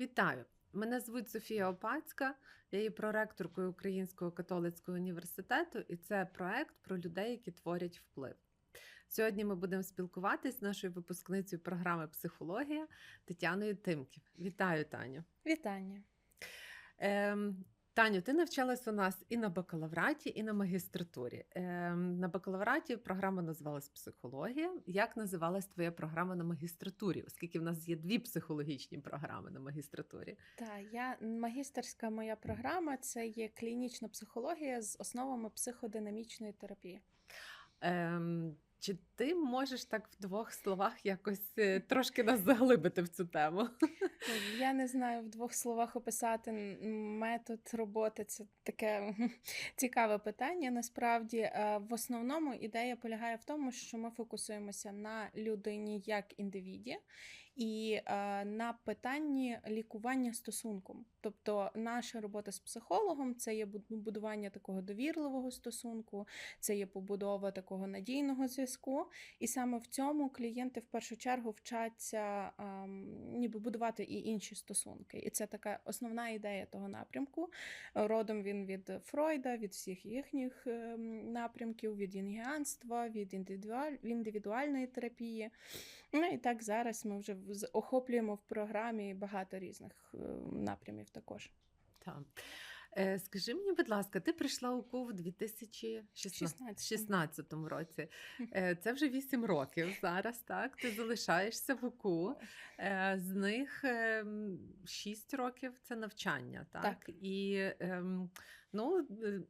Вітаю! Мене звуть Софія Опацька, я є проректоркою Українського католицького університету, і це проект про людей, які творять вплив. Сьогодні ми будемо спілкуватись з нашою випускницею програми Психологія Тетяною Тимків. Вітаю, Таню! Вітання. Ем, Таню, ти навчалась у нас і на бакалавраті, і на магістратурі. Ем, на бакалавраті програма називалась Психологія. Як називалась твоя програма на магістратурі? Оскільки в нас є дві психологічні програми на магістратурі. Так, я магістерська моя програма це є клінічна психологія з основами психодинамічної терапії. Ем, чи ти можеш так в двох словах якось е, трошки нас заглибити в цю тему? Я не знаю в двох словах описати метод роботи. Це таке цікаве питання. Насправді, Е, в основному ідея полягає в тому, що ми фокусуємося на людині як індивіді і е, на питанні лікування стосунком. Тобто, наша робота з психологом це є будування такого довірливого стосунку, це є побудова такого надійного зв'язку. І саме в цьому клієнти в першу чергу вчаться ем, ніби будувати і інші стосунки. І це така основна ідея того напрямку. Родом він від Фройда, від всіх їхніх ем, напрямків, від інгіанства, від індивідуаль... індивідуальної терапії. Ну і так зараз ми вже охоплюємо в програмі багато різних е, напрямів також. Так. Е, скажи мені, будь ласка, ти прийшла у КУ в 2016 році. Е, це вже 8 років зараз, так? Ти залишаєшся в УКУ. Е, з них 6 років це навчання, так? Так. І ем, ну, е,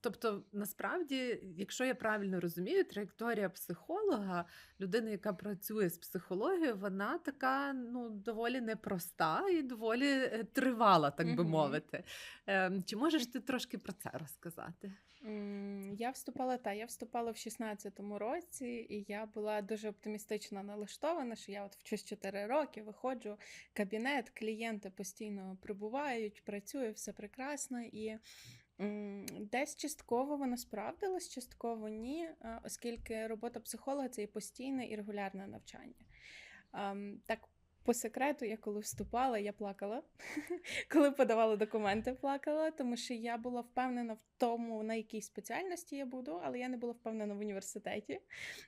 тобто, насправді, якщо я правильно розумію, траєкторія психолога, людини, яка працює з психологією, вона така ну, доволі непроста і доволі е, тривала, так би мовити. Ем, Чи можеш ти трошки про це розказати? Я вступала та я вступала в 16-му році, і я була дуже оптимістично налаштована, що я от вчусь 4 роки, виходжу в кабінет, клієнти постійно прибувають, працює, все прекрасно. І десь частково вона справдилась, частково ні, оскільки робота психолога це і постійне і регулярне навчання. Так, по секрету, я коли вступала, я плакала. Коли подавала документи, плакала, тому що я була впевнена в тому, на якій спеціальності я буду, але я не була впевнена в університеті.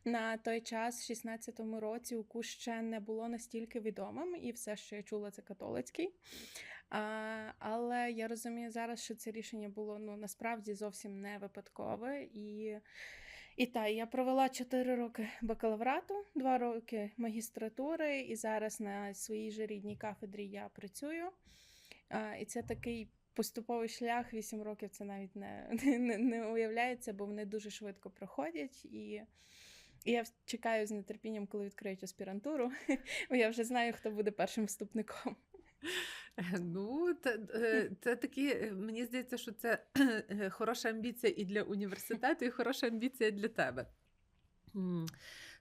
На той час, в 16-му році, УКУ ще не було настільки відомим, і все, що я чула, це католицький. А, але я розумію зараз, що це рішення було ну насправді зовсім не випадкове. І, і та я провела 4 роки бакалаврату, 2 роки магістратури, і зараз на своїй же рідній кафедрі я працюю. А, і це такий. Поступовий шлях 8 років це навіть не, не, не уявляється, бо вони дуже швидко проходять. І, і я чекаю з нетерпінням, коли відкриють аспірантуру, бо я вже знаю, хто буде першим вступником. Е, Ну, це, це такі, мені здається, що це е, хороша амбіція і для університету, і хороша амбіція для тебе.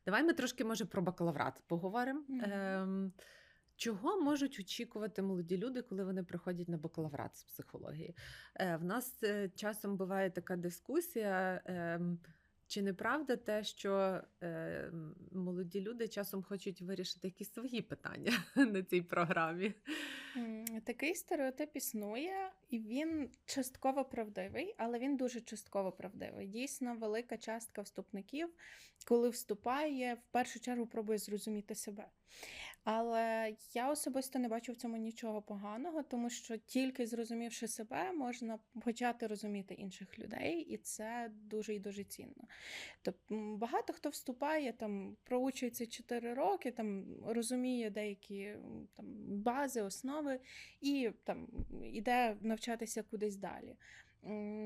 Давай ми трошки, може, про бакалаврат поговоримо. Ем, Чого можуть очікувати молоді люди, коли вони приходять на бакалаврат з психології? Е, В нас часом буває така дискусія. Чи не правда те, що е, молоді люди часом хочуть вирішити якісь свої питання на цій програмі? Такий стереотип існує, і він частково правдивий, але він дуже частково правдивий. Дійсно, велика частка вступників, коли вступає, в першу чергу пробує зрозуміти себе. Але я особисто не бачу в цьому нічого поганого, тому що тільки зрозумівши себе, можна почати розуміти інших людей, і це дуже і дуже цінно. Тобто багато хто вступає, там проучується 4 роки, там розуміє деякі там бази, основи, і там іде навчатися кудись далі.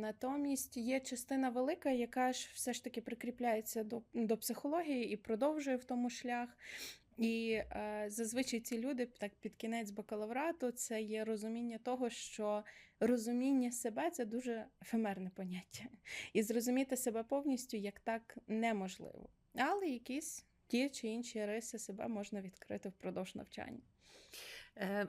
Натомість є частина велика, яка ж все ж таки прикріпляється до, до психології і продовжує в тому шлях. І е, зазвичай ці люди так під кінець бакалаврату це є розуміння того, що розуміння себе це дуже ефемерне поняття. І зрозуміти себе повністю як так неможливо. Але якісь ті чи інші риси себе можна відкрити впродовж навчання. Е,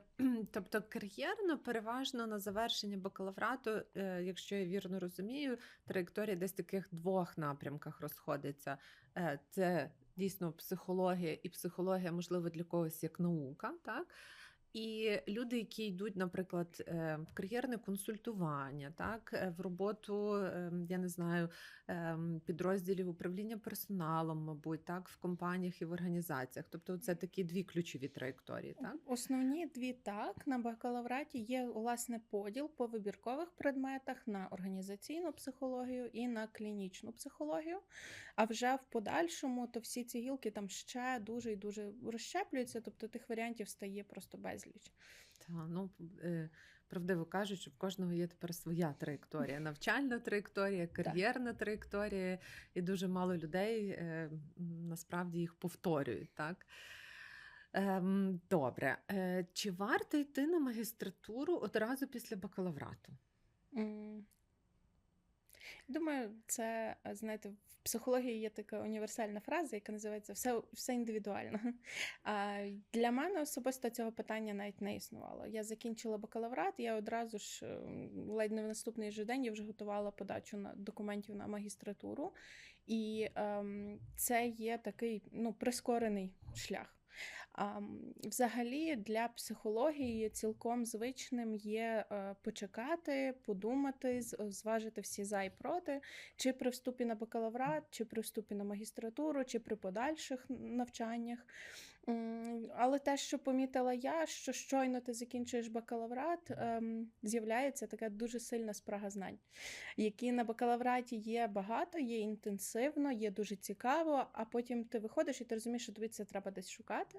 Тобто кар'єрно переважно на завершення бакалаврату, е, якщо я вірно розумію, траєкторія десь в таких двох напрямках розходиться. Е, Це дійсно психологія, і психологія, можливо, для когось як наука, так? І люди, які йдуть, наприклад, е, в кар'єрне консультування, так, е, в роботу, е, я не знаю, підрозділів управління персоналом, мабуть, так, в компаніях і в організаціях. Тобто, це такі дві ключові траєкторії, так? Основні дві так. На бакалавраті є власне поділ по вибіркових предметах на організаційну психологію і на клінічну психологію. А вже в подальшому то всі ці гілки там ще дуже і дуже розщеплюються, тобто тих варіантів стає просто безліч. Та, ну, е, правдиво кажуть, що в кожного є тепер своя траєкторія: навчальна траєкторія, кар'єрна траєкторія, і дуже мало людей е, насправді їх повторюють. Так? Ем, добре. Е, чи варто йти на магістратуру одразу після бакалаврату? Думаю, це, е, знаєте, в психології є така універсальна фраза, яка називається все, все індивідуально. А для мене особисто цього питання навіть не існувало. Я закінчила бакалаврат, я одразу ж е, ледь не в наступний же день я вже готувала подачу на документів на магістратуру, і ем, це є такий ну, прискорений шлях. Взагалі для психології цілком звичним є е, почекати, подумати, зважити всі за і проти, чи при вступі на бакалаврат, чи при вступі на магістратуру, чи при подальших навчаннях. Але те, що помітила я, що щойно ти закінчуєш бакалаврат, ем, з'являється така дуже сильна спрага знань, які на бакалавраті є багато, є інтенсивно, є дуже цікаво, а потім ти виходиш і ти розумієш, що тобі це треба десь шукати.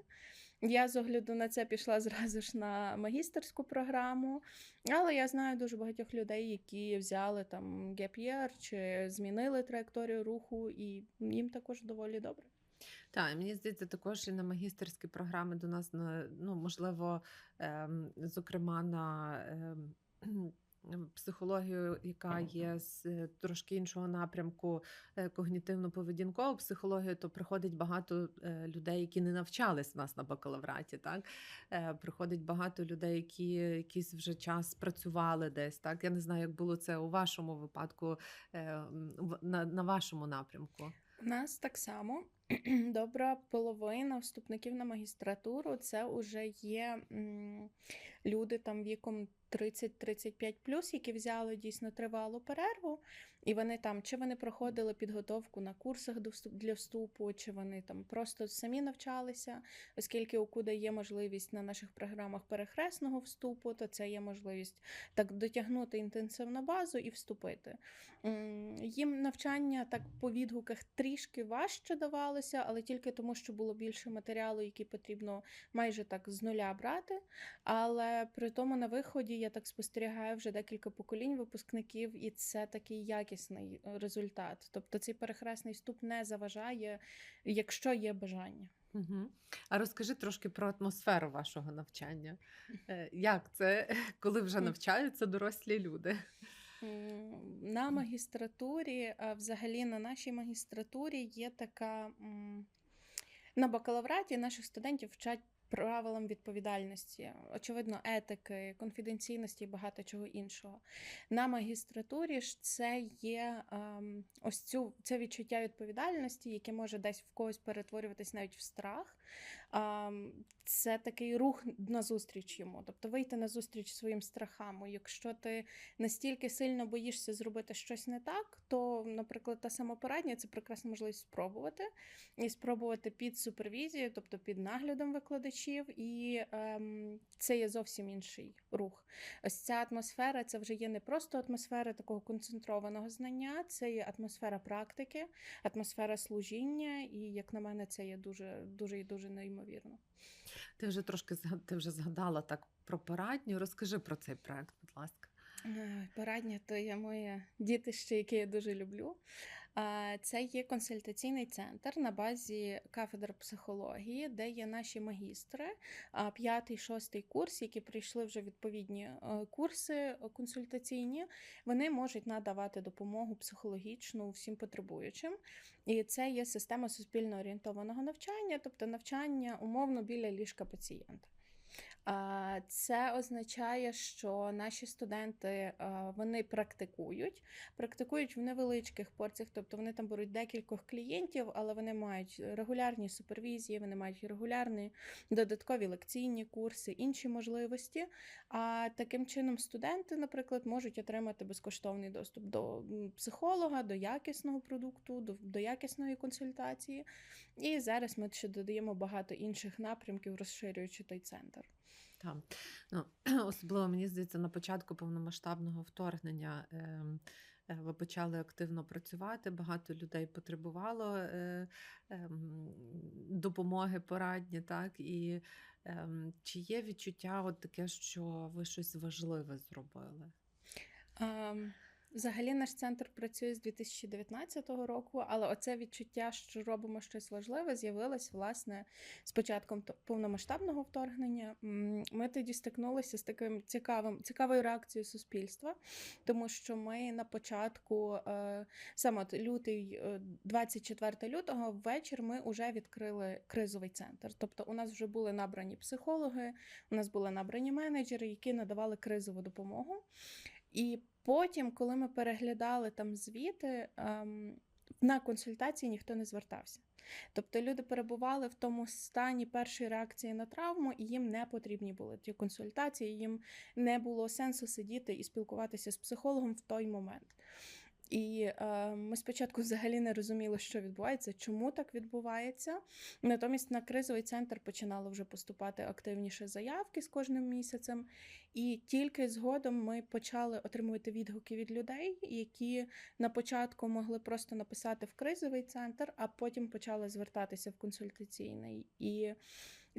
Я з огляду на це пішла зразу ж на магістерську програму, але я знаю дуже багатьох людей, які взяли там year чи змінили траєкторію руху, і їм також доволі добре. Так, мені здається, також і на магістерські програми до нас на ну можливо, ем, зокрема на ем, психологію, яка є з е, трошки іншого напрямку, е, когнітивно-поведінкову психологію, то приходить багато е, людей, які не навчались в нас на бакалавраті. Так приходить багато людей, які якийсь вже час працювали десь. Так я не знаю, як було це у вашому випадку, на, на вашому напрямку. У нас так само добра половина вступників на магістратуру це вже є люди там віком 30-35 які взяли дійсно тривалу перерву, і вони там чи вони проходили підготовку на курсах для вступу, чи вони там просто самі навчалися, оскільки у КУДА є можливість на наших програмах перехресного вступу, то це є можливість так дотягнути інтенсивну базу і вступити. Їм навчання так по відгуках трішки важче давалося, але тільки тому, що було більше матеріалу, який потрібно майже так з нуля брати. Але при тому на виході я так спостерігаю вже декілька поколінь випускників, і це такий якісний е, результат. Тобто цей перехресний вступ не заважає, якщо є бажання. Угу. А розкажи трошки про атмосферу вашого навчання. Е, Як це, коли вже навчаються дорослі люди? На магістратурі, а взагалі на нашій магістратурі є така. На бакалавраті наших студентів вчать правилам відповідальності, очевидно, етики, конфіденційності і багато чого іншого. На магістратурі ж це є ем, ось цю це відчуття відповідальності, яке може десь в когось перетворюватись навіть в страх. Це такий рух назустріч йому, тобто вийти назустріч своїм страхам. Якщо ти настільки сильно боїшся зробити щось не так, то, наприклад, та самопорадня це прекрасна можливість спробувати і спробувати під супервізією, тобто під наглядом викладачів, і ем, це є зовсім інший рух. Ось ця атмосфера це вже є не просто атмосфера такого концентрованого знання, це є атмосфера практики, атмосфера служіння, і як на мене, це є дуже дуже і дуже неймовірно. Ти вже трошки ти вже згадала так про порадню. Розкажи про цей проект, будь ласка. Е, Порадня то є моє дітище, яке я дуже люблю. А, Це є консультаційний центр на базі кафедри психології, де є наші магістри, п'ятий, шостий курс, які прийшли вже відповідні е, курси е, консультаційні. Вони можуть надавати допомогу психологічну всім потребуючим. І це є система суспільно орієнтованого навчання, тобто навчання умовно біля ліжка пацієнта. Це означає, що наші студенти вони практикують, практикують в невеличких порціях, тобто вони там беруть декількох клієнтів, але вони мають регулярні супервізії, вони мають регулярні додаткові лекційні курси, інші можливості. А таким чином студенти, наприклад, можуть отримати безкоштовний доступ до психолога, до якісного продукту, до, до якісної консультації. І зараз ми ще додаємо багато інших напрямків, розширюючи той центр. Так. Ну, особливо мені здається, на початку повномасштабного вторгнення ем, е, ви почали активно працювати. Багато людей потребувало е, ем, допомоги порадні, так і ем, чи є відчуття, от таке, що ви щось важливе зробили? Ем, Взагалі наш центр працює з 2019 року, але оце відчуття, що робимо щось важливе, з'явилось власне з початком повномасштабного вторгнення. Ми тоді стикнулися з таким цікавим цікавою реакцією суспільства, тому що ми на початку, е, саме лютий, е, 24 лютого, ввечір ми вже відкрили кризовий центр. Тобто, у нас вже були набрані психологи, у нас були набрані менеджери, які надавали кризову допомогу. І потім, коли ми переглядали там звіти, ем, на консультації ніхто не звертався. Тобто люди перебували в тому стані першої реакції на травму, і їм не потрібні були ті консультації, їм не було сенсу сидіти і спілкуватися з психологом в той момент. І е, ми спочатку взагалі не розуміли, що відбувається, чому так відбувається. Натомість на кризовий центр починало вже поступати активніше заявки з кожним місяцем. І тільки згодом ми почали отримувати відгуки від людей, які на початку могли просто написати в кризовий центр, а потім почали звертатися в консультаційний. І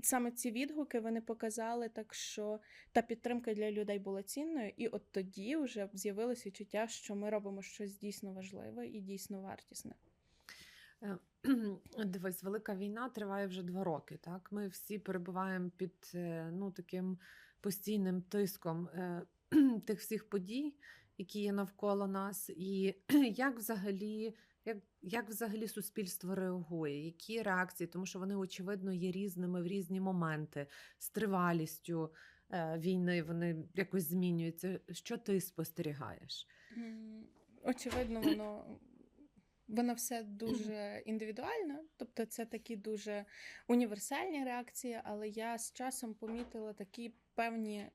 саме ці відгуки вони показали так, що та підтримка для людей була цінною, і от тоді вже з'явилось відчуття, що ми робимо щось дійсно важливе і дійсно вартісне. Е, Дивись, велика війна триває вже два роки. Так, ми всі перебуваємо під е, ну таким постійним тиском е, тих всіх подій, які є навколо нас, і як взагалі. Як, як взагалі суспільство реагує? Які реакції? Тому що вони, очевидно, є різними в різні моменти, з тривалістю е, війни вони якось змінюються. Що ти спостерігаєш? Очевидно, воно. Воно все дуже індивідуально, тобто це такі дуже універсальні реакції, але я з часом помітила такі певні е,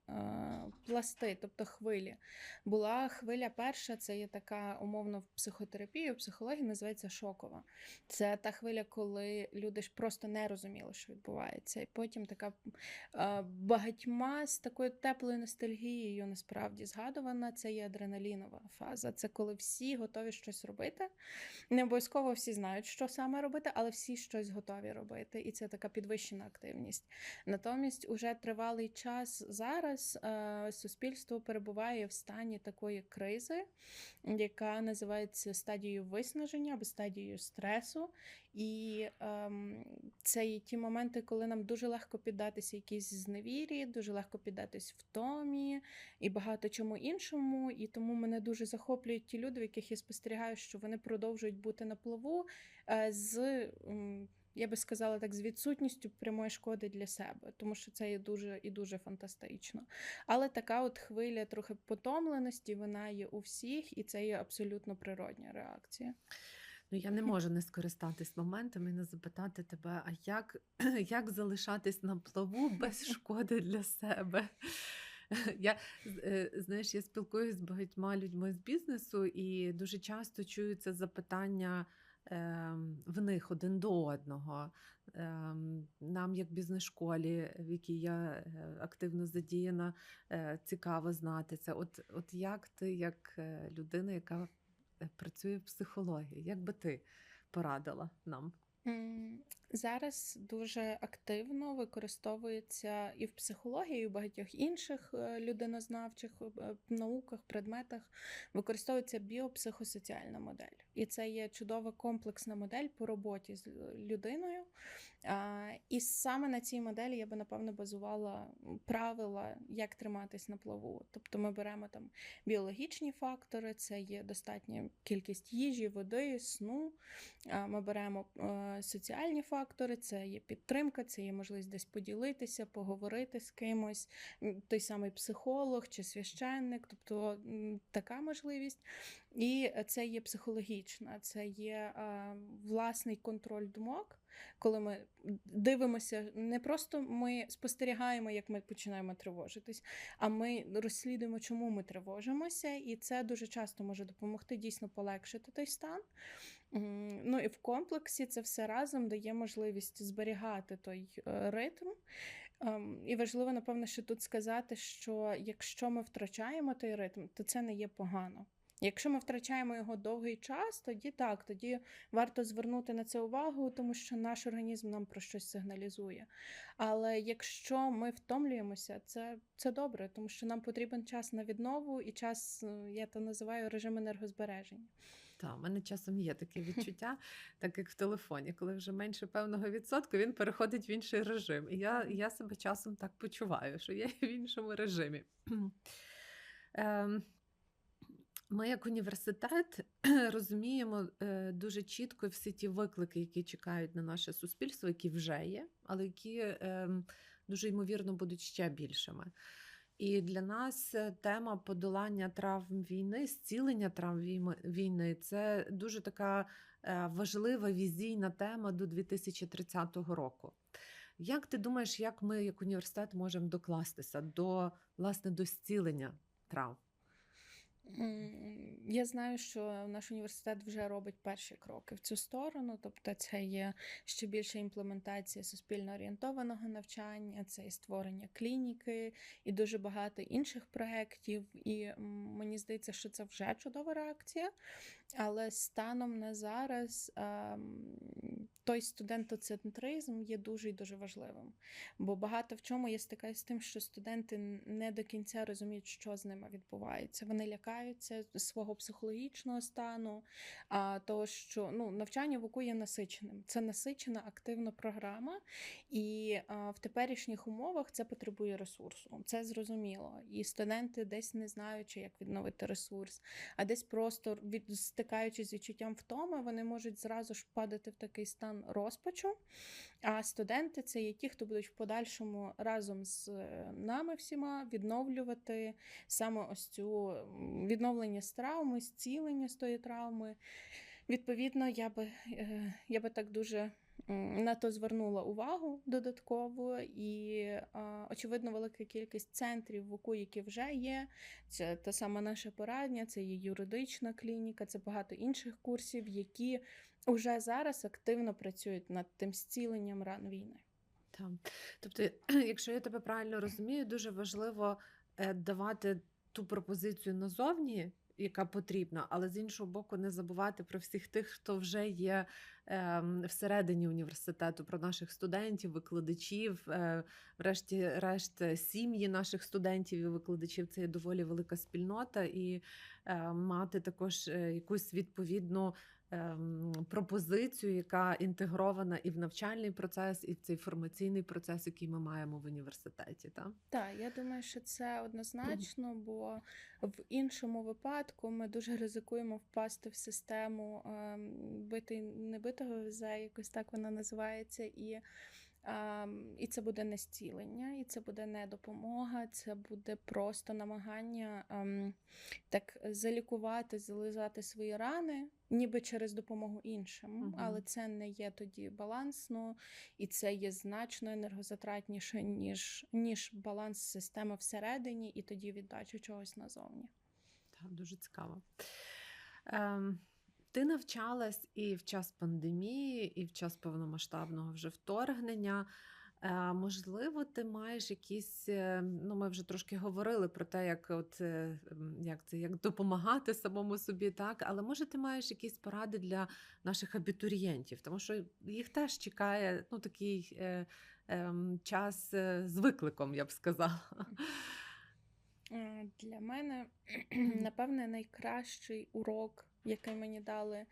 пласти, тобто хвилі. Була хвиля перша, це є така умовно в психотерапії, в психології називається шокова. Це та хвиля, коли люди ж просто не розуміли, що відбувається. І потім така е, багатьма з такою теплою ностальгією насправді згадувана. Це є адреналінова фаза. Це коли всі готові щось робити. Не обов'язково всі знають, що саме робити, але всі щось готові робити. І це така підвищена активність. Натомість, уже тривалий час зараз е, суспільство перебуває в стані такої кризи, яка називається стадією виснаження або стадією стресу. І ем, це є ті моменти, коли нам дуже легко піддатися якійсь зневірі, дуже легко піддатись втомі і багато чому іншому. І тому мене дуже захоплюють ті люди, в яких я спостерігаю, що вони продовжують бути на плаву е, з. Я би сказала так, з відсутністю прямої шкоди для себе, тому що це є дуже і дуже фантастично. Але така от хвиля трохи потомленості, вона є у всіх, і це є абсолютно природня реакція. Ну, я не можу не скористатись моментом і не запитати тебе, а як, як залишатись на плаву без шкоди для себе? Я е, знаєш, я спілкуюся з багатьма людьми з бізнесу, і дуже часто чуються запитання в них один до одного. Ем, Нам, як бізнес-школі, в якій я е, активно задіяна, е, цікаво знати це. От, от як ти, як е, людина, яка працює в психології, як би ти порадила нам? Зараз дуже активно використовується і в психології, і в багатьох інших е, людинознавчих е, науках, предметах використовується біопсихосоціальна модель. І це є чудова комплексна модель по роботі з людиною. І саме на цій моделі я би напевно базувала правила, як триматись на плаву. Тобто ми беремо там біологічні фактори, це є достатня кількість їжі, води, сну. Ми беремо е, соціальні фактори. Фактори: це є підтримка, це є можливість десь поділитися, поговорити з кимось, той самий психолог чи священник, тобто така можливість. І це є психологічна, це є власний контроль думок. Коли ми дивимося, не просто ми спостерігаємо, як ми починаємо тривожитись, а ми розслідуємо, чому ми тривожимося, і це дуже часто може допомогти дійсно полегшити той стан. Ну і в комплексі це все разом дає можливість зберігати той е, ритм. Ем, І важливо, напевно, ще тут сказати, що якщо ми втрачаємо той ритм, то це не є погано. Якщо ми втрачаємо його довгий час, тоді так, тоді варто звернути на це увагу, тому що наш організм нам про щось сигналізує. Але якщо ми втомлюємося, це, це добре, тому що нам потрібен час на віднову і час, е, я то називаю режим енергозбереження. Та, в мене часом є таке відчуття, так як в телефоні, коли вже менше певного відсотку, він переходить в інший режим. І я, я себе часом так почуваю, що я в іншому режимі. Ем, Ми, як університет, розуміємо е, дуже чітко всі ті виклики, які чекають на наше суспільство, які вже є, але які ем, дуже ймовірно будуть ще більшими. І для нас е, тема подолання травм війни, зцілення травм війни це дуже така е, важлива візійна тема до 2030 року. Як ти думаєш, як ми, як університет, можемо докластися до власне до зцілення травм? Я знаю, що наш університет вже робить перші кроки в цю сторону, тобто це є ще більша імплементація суспільно орієнтованого навчання, це і створення клініки і дуже багато інших проєктів. І мені здається, що це вже чудова реакція. Але станом на зараз ем, той студентоцентризм є дуже і дуже важливим. Бо багато в чому я стикаюся з тим, що студенти не до кінця розуміють, що з ними відбувається. Вони лякаються свого психологічного стану, а того, що ну, навчання в УКУ є насиченим. Це насичена активна програма, і а, в теперішніх умовах це потребує ресурсу. Це зрозуміло. І студенти десь не знаючи, як відновити ресурс, а десь просто від стикаючись з відчуттям втоми, вони можуть зразу ж падати в такий стан розпачу. А студенти це є ті, хто будуть в подальшому разом з е, нами всіма відновлювати саме ось цю відновлення з травми, зцілення з тої травми. Відповідно, я би, е, я би так дуже на то звернула увагу додатково, і очевидно, велика кількість центрів в УКУ, які вже є. Це та сама наша порадня, це є юридична клініка, це багато інших курсів, які вже зараз активно працюють над тим зціленням ран війни. Так. Тобто, якщо я тебе правильно розумію, дуже важливо е, давати ту пропозицію назовні, яка потрібна, але з іншого боку, не забувати про всіх тих, хто вже є е, всередині університету, про наших студентів, викладачів, е, врешті-решт, е, сім'ї наших студентів і викладачів. Це є доволі велика спільнота, і е, мати також е, якусь відповідну пропозицію, яка інтегрована і в навчальний процес, і в цей формаційний процес, який ми маємо в університеті. Так? Так, я думаю, що це однозначно, бо в іншому випадку ми дуже ризикуємо впасти в систему бити бити небитого везе, якось так вона називається, і, ем, і це буде не зцілення, і це буде не допомога, це буде просто намагання ем, так залікувати, зализати свої рани, ніби через допомогу іншим. Мгм. Але це не є тоді балансно, і це є значно енергозатратніше, ніж, ніж баланс системи всередині, і тоді віддача чогось назовні. Так, дуже цікаво. Ем, ти навчалась і в час пандемії, і в час повномасштабного вже вторгнення. Е, можливо, ти маєш якісь, е, ну ми вже трошки говорили про те, як от е, як це як допомагати самому собі, так, але може ти маєш якісь поради для наших абітурієнтів, тому що їх теж чекає ну, такий е, ем, час е, з викликом, я б сказала. Для мене, напевне, найкращий урок, який мені дали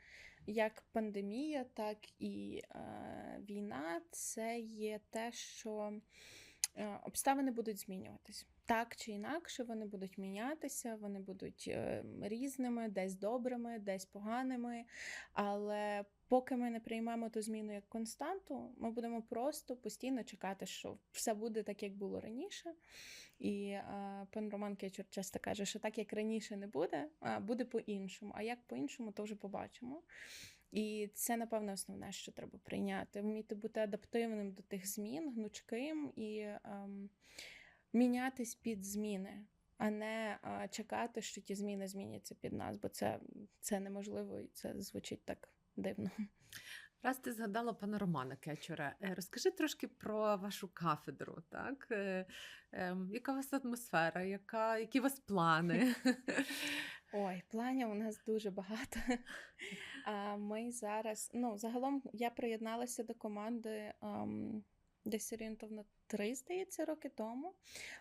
як пандемія, так і е, війна, це є те, що Обставини будуть змінюватись. Так чи інакше, вони будуть мінятися, вони будуть е, різними, десь добрими, десь поганими. Але поки ми не приймемо ту зміну як константу, ми будемо просто постійно чекати, що все буде так, як було раніше. І е, пан Роман Кечур часто каже, що так як раніше не буде, а буде по-іншому. А як по-іншому, то вже побачимо. І це, напевно, основне, що треба прийняти. Вміти бути адаптивним до тих змін, гнучким і ем, мінятись під зміни, а не е, чекати, що ті зміни зміняться під нас, бо це, це неможливо і це звучить так дивно. Раз ти згадала пана Романа Кечура, е, розкажи трошки про вашу кафедру. Так? Е, ем, Яка у вас атмосфера, яка, які у вас плани? Ой, планів у нас дуже багато. А ми зараз, ну, загалом я приєдналася до команди ем, десь орієнтовно три, здається, роки тому.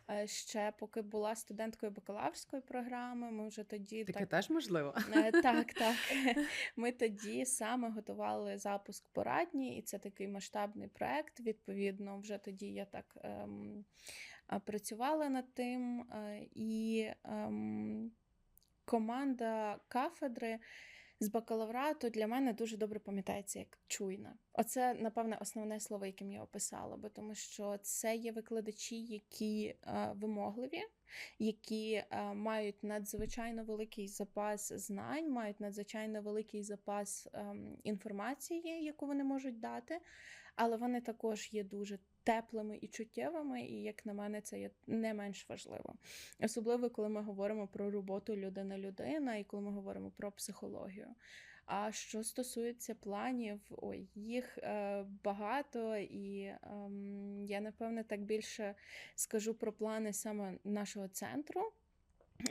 Е, Ще поки була студенткою бакалаврської програми, ми вже тоді Таке так теж можливо. Е, Так, так. Ми тоді саме готували запуск порадні, і це такий масштабний проект. Відповідно, вже тоді я так ем, працювала над тим. е, І ем, команда кафедри з бакалаврату для мене дуже добре пам'ятається як чуйна. Оце, напевне, основне слово, яким я описала, бо тому що це є викладачі, які е, вимогливі, які е, мають надзвичайно великий запас знань, мають надзвичайно великий запас ем, інформації, яку вони можуть дати, але вони також є дуже теплими і чуттєвими, і як на мене, це є не менш важливо. Особливо, коли ми говоримо про роботу людина-людина і коли ми говоримо про психологію. А що стосується планів, ой, їх е, багато, і ем, я напевне так більше скажу про плани саме нашого центру.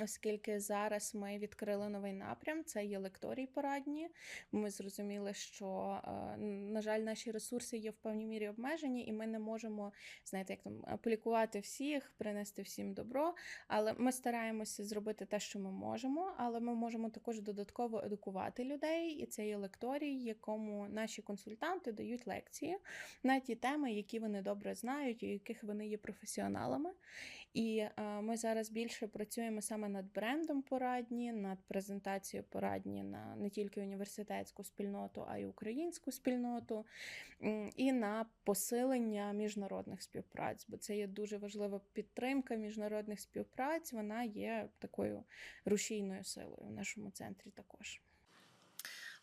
Оскільки зараз ми відкрили новий напрям, це є лекторій порадні. Ми зрозуміли, що, е, на жаль, наші ресурси є в певній мірі обмежені, і ми не можемо, знаєте, як там полікувати всіх, принести всім добро. Але ми стараємося зробити те, що ми можемо, але ми можемо також додатково едукувати людей, і це є лекторій, якому наші консультанти дають лекції на ті теми, які вони добре знають, і яких вони є професіоналами. І е, ми зараз більше працюємо саме над брендом порадні, над презентацією порадні на не тільки університетську спільноту, а й українську спільноту, і на посилення міжнародних співпраць, бо це є дуже важлива підтримка міжнародних співпраць. Вона є такою рушійною силою в нашому центрі також.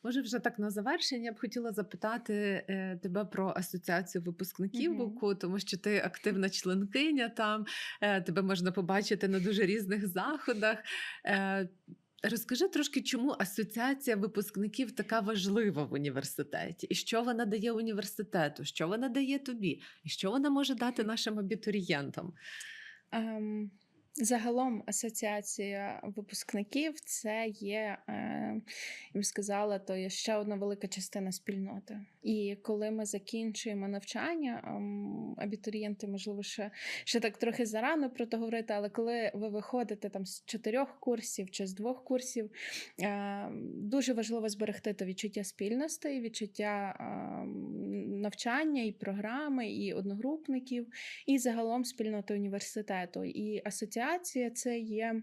Може, вже так на завершення я б хотіла запитати е, тебе про асоціацію випускників Мгм. БУКу, тому що ти активна членкиня там, е, тебе можна побачити на дуже різних заходах. Е, Розкажи трошки, чому асоціація випускників така важлива в університеті, і що вона дає університету, що вона дає тобі, і що вона може дати нашим абітурієнтам. Ем, загалом асоціація випускників це є, е, я б сказала, то є ще одна велика частина спільноти. І коли ми закінчуємо навчання, ем, абітурієнти, можливо, ще, ще так трохи зарано про це говорити, але коли ви виходите там з чотирьох курсів чи з двох курсів, е, дуже важливо зберегти то відчуття спільності, відчуття ем, навчання і програми, і одногрупників і загалом спільноти університету. І асоціація це є.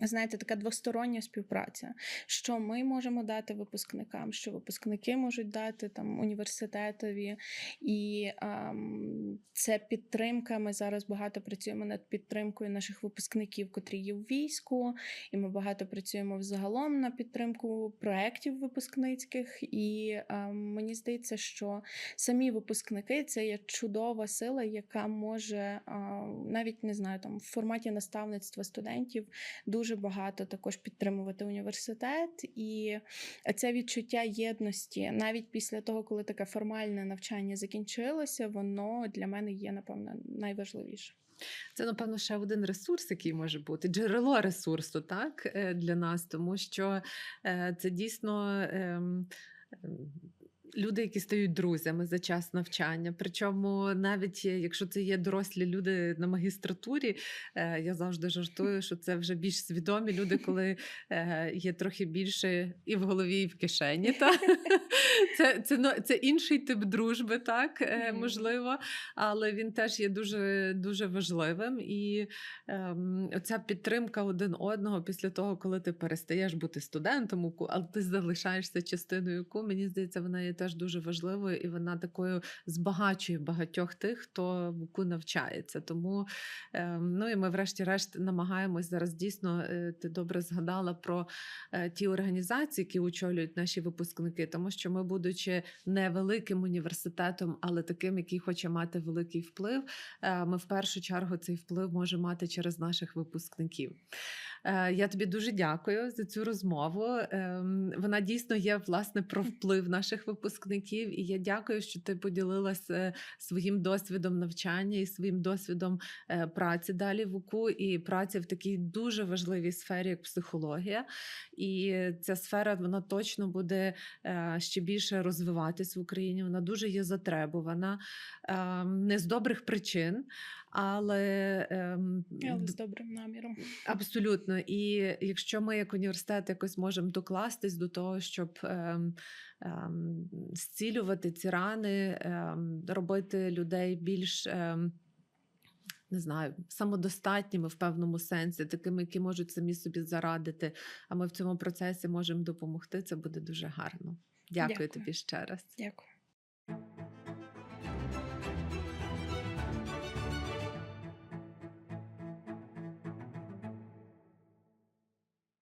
Знаєте, така двостороння співпраця, що ми можемо дати випускникам, що випускники можуть дати там університетові, і ем, це підтримка. Ми зараз багато працюємо над підтримкою наших випускників, котрі є в війську, і ми багато працюємо взагалом на підтримку проєктів випускницьких. І ем, мені здається, що самі випускники це є чудова сила, яка може а, навіть не знаю, там в форматі наставництва студентів дуже багато також підтримувати університет. І це відчуття єдності, навіть після того, коли таке формальне навчання закінчилося, воно для мене є, напевно, найважливіше. Це, напевно, ще один ресурс, який може бути джерело ресурсу, так е, для нас, тому що е, це дійсно. Люди, які стають друзями за час навчання. Причому навіть е, якщо це є дорослі люди на магістратурі, е, я завжди жартую, що це вже більш свідомі люди, коли е, є трохи більше і в голові, і в кишені. Та? Це, це, це інший тип дружби, так можливо, але він теж є дуже, дуже важливим. І ем, оця підтримка один одного після того, коли ти перестаєш бути студентом, але ти залишаєшся частиною УКУ, мені здається, вона є теж дуже важливою, і вона такою збагачує багатьох тих, хто в УКУ навчається. Тому ем, ну і ми, врешті-решт, намагаємось зараз дійсно. е, Ти добре згадала про е, ті організації, які очолюють наші випускники, тому що ми, будучи невеликим університетом, але таким, який хоче мати великий вплив, е, ми в першу чергу цей вплив можемо мати через наших випускників. Е, Я тобі дуже дякую за цю розмову. Ем, Вона дійсно є власне про вплив наших випускників. І я дякую, що ти поділилася своїм досвідом навчання і своїм досвідом е, праці далі в УКУ і праці в такій дуже важливій сфері, як психологія. І ця сфера вона точно буде е, ще більше розвиватись в Україні. Вона дуже є затребувана, е, не з добрих причин, але ем, Але з добрим наміром. Абсолютно. І якщо ми як університет якось можемо докластись до того, щоб ем, ем, зцілювати ці рани, ем, робити людей більш. Ем, не знаю, самодостатніми в певному сенсі, такими, які можуть самі собі зарадити, а ми в цьому процесі можемо допомогти. Це буде дуже гарно. Дякую, Дякую. тобі ще раз. Дякую.